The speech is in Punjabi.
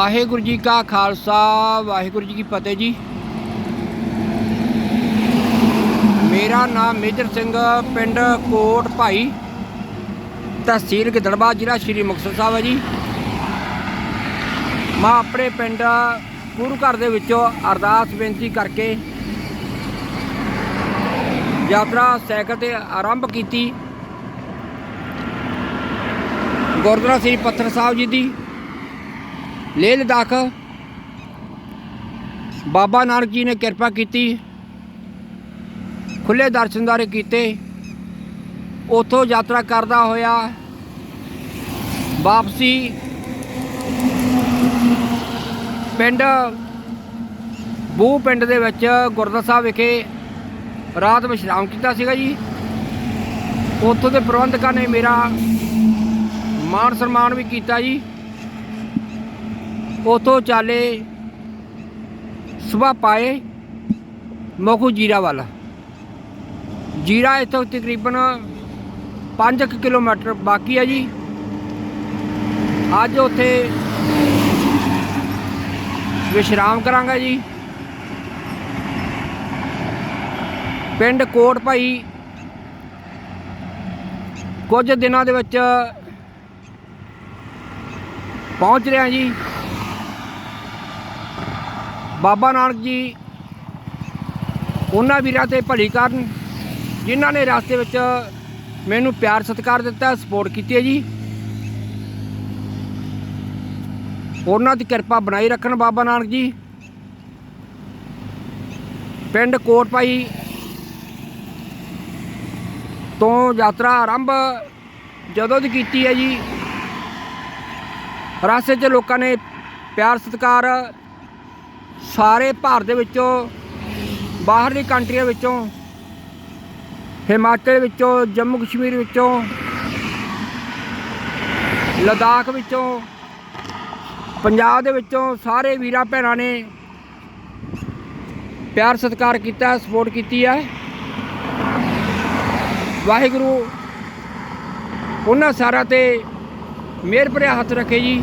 ਵਾਹਿਗੁਰੂ ਜੀ ਕਾ ਖਾਲਸਾ, ਵਾਹਿਗੁਰੂ ਜੀ ਕੀ ਫਤਿਹ ਜੀ। ਮੇਰਾ ਨਾਮ ਮੇਜਰ ਸਿੰਘ, ਪਿੰਡ ਕੋਟ ਭਾਈ ਤਹਿਸੀਲ ਗਿੱਦੜਬਾਹਾ ਜ਼ਿਲ੍ਹਾ ਸ਼੍ਰੀ ਮੁਕਤਸਰ ਸਾਹਿਬ ਹੈ ਜੀ। ਮੈਂ ਆਪਣੇ ਪਿੰਡ ਗੁਰੂ ਘਰ ਦੇ ਵਿੱਚੋਂ ਅਰਦਾਸ ਬੇਨਤੀ ਕਰਕੇ ਯਾਤਰਾ ਸਾਈਕਲ ਤੇ ਆਰੰਭ ਕੀਤੀ। ਗੁਰਦੁਆਰਾ ਸ੍ਰੀ ਪੱਥਰ ਸਾਹਿਬ ਜੀ ਦੀ ਲੇਹ ਲਦਾਖ। ਬਾਬਾ ਨਾਨਕ ਜੀ ਨੇ ਕਿਰਪਾ ਕੀਤੀ। ਖੁੱਲੇ ਦਰਸ਼ਨਦਾਰੇ ਕੀਤੇ। ਉਥੋਂ ਯਾਤਰਾ ਕਰਦਾ ਹੋਇਆ ਵਾਪਸੀ ਪਿੰਡ ਬੂ ਪਿੰਡ ਦੇ ਵਿੱਚ ਗੁਰਦੁਆਰਾ ਸਾਹਿਬ ਵਿਖੇ ਰਾਤ ਵਿਸ਼ਰਾਮ ਕੀਤਾ ਸੀਗਾ ਜੀ। ਉੱਥੋਂ ਦੇ ਪ੍ਰਬੰਧਕਾਂ ਨੇ ਮੇਰਾ ਮਾਣ ਸਨਮਾਨ ਵੀ ਕੀਤਾ ਜੀ। ਉਥੋਂ ਚਾਲੇ ਸੁਬਾ ਪਾਏ, ਮੋਖੂ ਜੀਰਾ ਵੱਲ। ਜੀਰਾ ਇੱਥੋਂ ਤਕਰੀਬਨ 5 ਕਿਲੋਮੀਟਰ ਬਾਕੀ ਹੈ ਜੀ। ਅੱਜ ਉੱਥੇ ਵਿਸ਼ਰਾਮ ਕਰਾਂਗਾ ਜੀ। ਪਿੰਡ ਕੋਟ ਭਾਈ, ਕੁਝ ਦਿਨਾਂ ਦੇ ਵਿੱਚ ਪਹੁੰਚ ਰਿਹਾ ਜੀ। ਬਾਬਾ ਨਾਨਕ ਜੀ, ਉਹਨਾਂ ਵੀਰਾਂ ਤੇ ਭਲੀ ਕਰਨ, ਜਿਨ੍ਹਾਂ ਨੇ ਰਸਤੇ ਵਿੱਚ ਮੈਨੂੰ ਪਿਆਰ ਸਤਿਕਾਰ ਦਿੱਤਾ ਸਪੋਰਟ ਕੀਤੀ ਹੈ ਜੀ। ਉਹਨਾਂ ਦੀ ਕਿਰਪਾ ਬਣਾਈ ਰੱਖਣ ਬਾਬਾ ਨਾਨਕ ਜੀ। ਪਿੰਡ ਕੋਟ ਭਾਈ ਤੋਂ ਯਾਤਰਾ ਆਰੰਭ ਜਦੋਂ ਦੀ ਕੀਤੀ ਹੈ ਜੀ। ਰਸਤੇ 'ਚ ਲੋਕਾਂ ਨੇ ਪਿਆਰ ਸਤਿਕਾਰ ਸਾਰੇ ਭਾਰਤ ਦੇ ਵਿੱਚੋਂ, ਬਾਹਰਲੀ ਕੰਟਰੀਆਂ ਵਿੱਚੋਂ, ਹਿਮਾਚਲ ਵਿੱਚੋਂ, ਜੰਮੂ ਕਸ਼ਮੀਰ ਵਿੱਚੋਂ, ਲਦਾਖ ਵਿੱਚੋਂ, ਪੰਜਾਬ ਦੇ ਵਿੱਚੋਂ ਸਾਰੇ ਵੀਰਾਂ ਭੈਣਾਂ ਨੇ ਪਿਆਰ ਸਤਿਕਾਰ ਕੀਤਾ ਸਪੋਰਟ ਕੀਤੀ ਹੈ। ਵਾਹਿਗੁਰੂ, ਉਹਨਾਂ ਸਾਰਿਆਂ ਤੇ ਮਿਹਰ ਭਰਿਆ ਹੱਥ ਰੱਖੇ ਜੀ।